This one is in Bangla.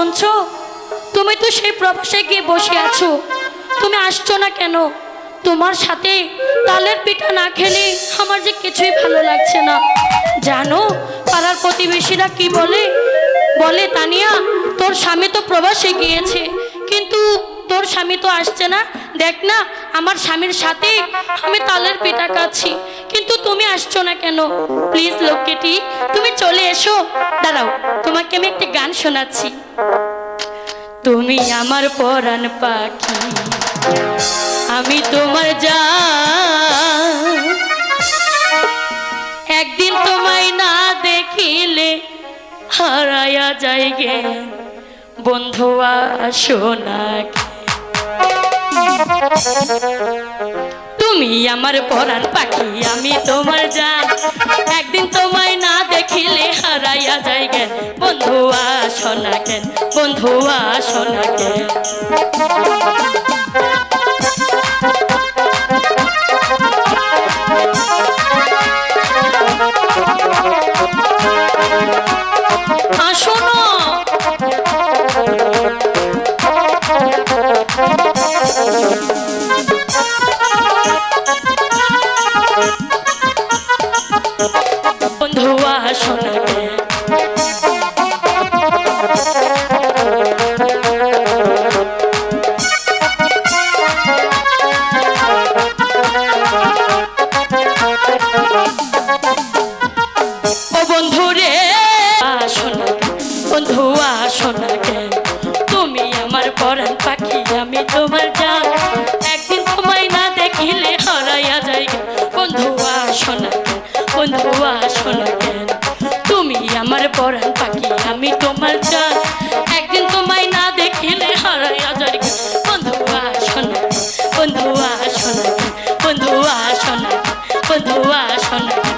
শুনছো? তুমি তো সেই প্রবাসে গিয়ে বসে আছো। তুমি আসছো না কেন? তোমার সাথে তালের পিঠা না খেলে আমার যে কিছুই ভালো লাগছে না। জানো, পাড়ার প্রতিবেশীরা কি বলে? বলে, তানিয়া, তোর স্বামী তো প্রবাসে গিয়েছে, কিন্তু তোর স্বামী তো আসছে না। দেখ না আমার স্বামীর সাথে আমি তালের পিঠা খাচ্ছি। কিন্তু তুমি আসছো না কেন? প্লিজ লক্ষ্মীটি তুমি চলে এসো। দাঁড়াও, তোমাকে আমি একটি গান শোনাচ্ছি। তুমি আমার পরাণ পাখি, আমি তোমার যা একদিন তোমায় না দেখিলে হারায়া যায় গে বন্ধুয়া সোনাকে তুমি আমার পরাণ পাখি, আমি তোমার যান একদিন তোমায় না দেখিলে হারাইয়া যাই কেন? বন্ধু আসো না কেন? বন্ধু আসো না কেন? বন্ধুয়া শোনা কেন ও বন্ধু রে শোনা বন্ধু শোনা তুমি আমার পরাণ পাখি, আমি তোমার বন্ধু শোনা বন্ধু শোনা তুমি আমার পরাণ পাখি, আমি তোমার জান একদিন তোমায় না দেখিলে হারাইয়া যাই বন্ধু বন্ধু শোনা বন্ধু বন্ধু শোনা বন্ধুয়া শোনা বন্ধুয়া শোনাকে